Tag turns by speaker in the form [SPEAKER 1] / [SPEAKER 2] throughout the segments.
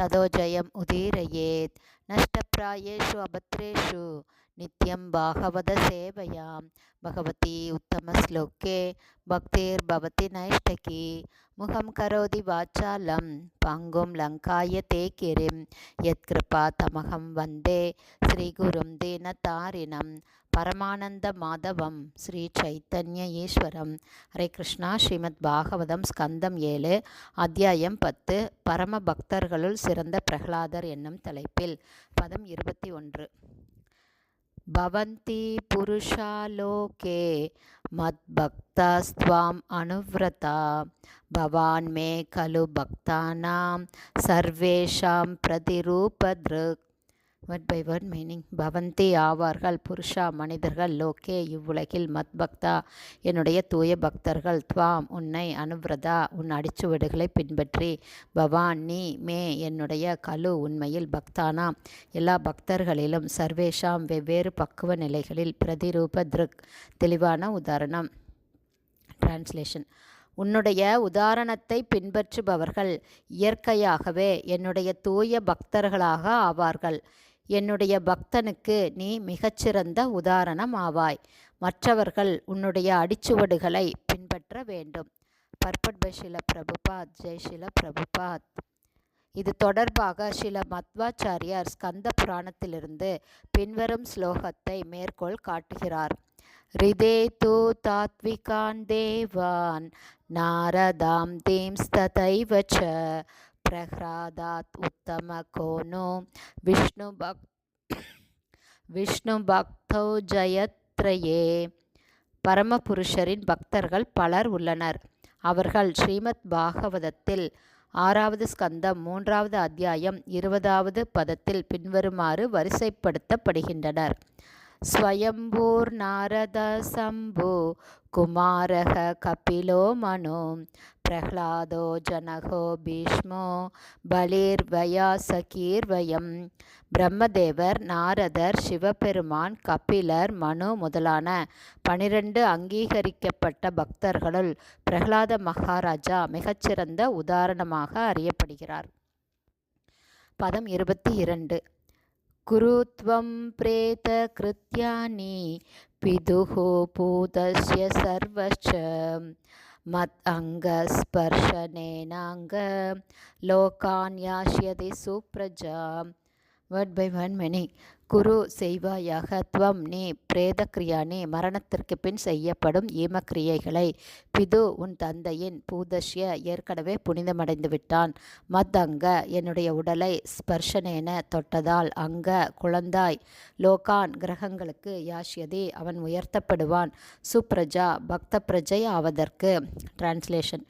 [SPEAKER 1] ததோ ஜெயம் உதீரயேத் நஷ்டப்பிராயேஷு அபத்ரேஷு நித்யம் பாகவத சேவையாம் பகவதி உத்தமஸ்லோகே பக்திர்பவதி நைஷ்டகி முகம் கரோதி வாச்சாலம் பங்கும் லங்காய தே கிரிம் யத்கிருபா தமகம் வந்தே ஸ்ரீகுரும் தீனதாரிணம் பரமானந்த மாதவம் ஸ்ரீ சைத்தன்ய ஈஸ்வரம் ஹரே கிருஷ்ணா ஸ்ரீமத் பாகவதம் ஸ்கந்தம் ஏழு அத்தியாயம் பத்து பரம பக்தர்களுள் சிறந்த பிரகலாதர் என்னும் தலைப்பில் பதம் இருபத்தி ஒன்று. பவந்தி புருஷாலோகே மத்பக்தாஸ்துவாம் அனுவிரதா. பவான் மே கலு பக்தானாம் சர்வேஷாம் பிரதிரூபத்ருக் வேர்ட் பை வேர்ட் மீனிங் பவந்தி ஆவார்கள் புருஷா மனிதர்கள் லோகே இவ்வுலகில் மத் பக்தா என்னுடைய தூய பக்தர்கள் துவாம் உன்னை அனுவிரதா உன் அடிச்சுவடுகளை பின்பற்றி பவான் நீ மே என்னுடைய கலு உண்மையில் பக்தானா எல்லா பக்தர்களிலும் சர்வேஷாம் வெவ்வேறு பக்குவ நிலைகளில் பிரதிரூப திருக் தெளிவான உதாரணம். டிரான்ஸ்லேஷன் உன்னுடைய உதாரணத்தை பின்பற்றுபவர்கள் இயற்கையாகவே என்னுடைய தூய பக்தர்களாக ஆவார்கள். என்னுடைய பக்தனுக்கு நீ மிகச்சிறந்த உதாரணம் ஆவாய். மற்றவர்கள் உன்னுடைய அடிச்சுவடுகளை பின்பற்ற வேண்டும். பர்பட் பை ஷில பிரபுபாத் ஜெய் ஷில பிரபுபாத். இது தொடர்பாக சில மத்வாச்சாரியார் ஸ்கந்த புராணத்திலிருந்து பின்வரும் ஸ்லோகத்தை மேற்கோள் காட்டுகிறார். ஹிருதே தூ தாத்விகான் தேவான் நாரதாம் தீம்ஸ்ததைவ ச பிரஹ்லாதாத் உத்தம கோனோ விஷ்ணு பக் விஷ்ணு பக்தோ ஜயத்ரயே பரமபுருஷரின் பக்தர்கள் பலர் உள்ளனர். அவர்கள் ஸ்ரீமத் பாகவதத்தில் ஆறாவது ஸ்கந்தம் மூன்றாவது அத்தியாயம் இருபதாவது பதத்தில் பின்வருமாறு வரிசைப்படுத்தப்படுகின்றனர். ஸ்வயம்பூர் நாரத சம்பு குமாரக கபிலோ மனு பிரஹ்லாதோ ஜனகோ பீஷ்மோ பலிர்வயாசகீர்வயம் பிரம்மதேவர் நாரதர் சிவபெருமான் கபிலர் மனு முதலான பனிரெண்டு அங்கீகரிக்கப்பட்ட பக்தர்களுள் பிரகலாத மகாராஜா மிகச்சிறந்த உதாரணமாக அறியப்படுகிறார். பதம் இருபத்தி இரண்டு. குருத்வம் பிரேத கிருத்தியானி பிதுः பூதஸ்ய சர்வச்ச மத் அங்கஸ்பர்ஷனேனாங்க லோகான் யாஷ்யதி சுப்ரஜா வேர்ட் பை வேர்ட் மெனி குரு செய்வாயாக. துவம் நீ பிரேதக்கிரியானி மரணத்திற்கு பின் செய்யப்படும் ஈமக்கிரியைகளை பிது உன் தந்தையின் பூதஷ்ய ஏற்கனவே புனிதமடைந்து விட்டான். மத் அங்க என்னுடைய உடலை ஸ்பர்ஷனேன தொட்டதால் அங்க குழந்தாய். லோகான் கிரகங்களுக்கு யாஷ்யதி அவன் உயர்த்தப்படுவான். சுப்ரஜா பக்த பிரஜை ஆவதற்கு. டிரான்ஸ்லேஷன்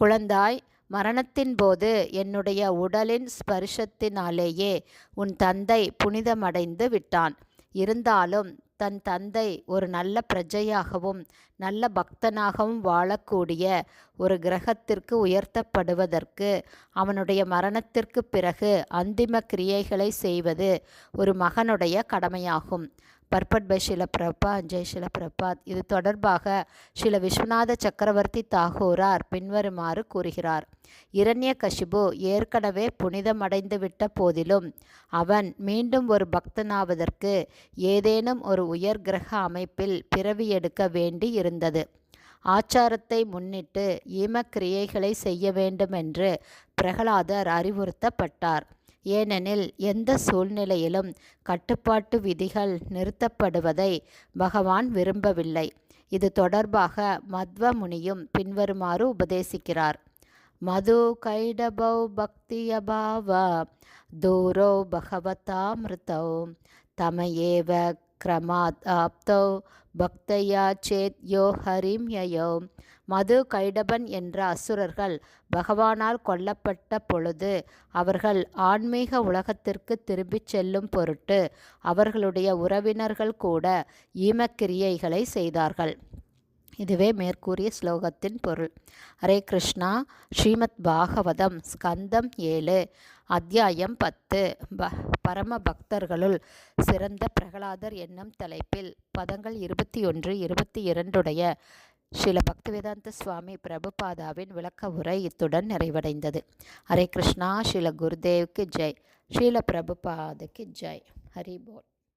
[SPEAKER 1] குழந்தாய் மரணத்தின் போது என்னுடைய உடலின் ஸ்பர்ஷத்தினாலேயே உன் தந்தை புனிதமடைந்து விட்டான். இருந்தாலும் தன் தந்தை ஒரு நல்ல பிரஜையாகவும் நல்ல பக்தனாகவும் வாழக்கூடிய ஒரு கிரகத்திற்கு உயர்த்தப்படுவதற்கு அவனுடைய மரணத்திற்கு பிறகு அந்திம கிரியைகளை செய்வது ஒரு மகனுடைய கடமையாகும். பர்பட் பை ஷில பிரபா ஜெய் ஷில பிரபாத். இது தொடர்பாக ஷில விஸ்வநாத சக்கரவர்த்தி தாகூரார் பின்வருமாறு கூறுகிறார். இரண்ய கஷிபு ஏற்கனவே புனிதமடைந்து விட்ட போதிலும் அவன் மீண்டும் ஒரு பக்தனாவதற்கு ஏதேனும் ஒரு உயர் கிரக அமைப்பில் பிறவி எடுக்க வேண்டி இருந்தது. ஆச்சாரத்தை முன்னிட்டு ஈமக்கிரியைகளை செய்ய வேண்டுமென்று பிரகலாதர் அறிவுறுத்தப்பட்டார். ஏனெனில் எந்த சூழ்நிலையிலும் கட்டுப்பாட்டு விதிகள் நிறுத்தப்படுவதை பகவான் விரும்பவில்லை. இது தொடர்பாக மத்வ முனியும் பின்வருமாறு உபதேசிக்கிறார். மது கைடபௌ பக்தியபாவ தூரோ பகவதாமிருதௌ தமையேவ கிரமாத் ஆப்தௌ பக்தையா சேத் யோ ஹரிம் யயோ மது கைடபன் என்ற அசுரர்கள் பகவானால் கொல்லப்பட்ட பொழுது அவர்கள் ஆன்மீக உலகத்திற்கு திரும்பிச் செல்லும் பொருட்டு அவர்களுடைய உறவினர்கள் கூட ஈமக்கிரியைகளை செய்தார்கள். இதுவே மேற்கூறிய ஸ்லோகத்தின் பொருள். ஹரே கிருஷ்ணா ஸ்ரீமத் பாகவதம் ஸ்கந்தம் ஏழு அத்தியாயம் பத்து. ப பரம பக்தர்களுள் சிறந்த பிரகலாதர் என்னும் தலைப்பில் பதங்கள் இருபத்தி ஒன்று இருபத்தி இரண்டுடைய ஸ்ரீல பக்திவேதாந்த சுவாமி பிரபுபாதாவின் விளக்க உரை இத்துடன் நிறைவடைந்தது. ஹரே கிருஷ்ணா ஸ்ரீல குருதேவ்க்கு ஜெய். ஸ்ரீல பிரபுபாதுக்கு ஜெய். ஹரி போல்.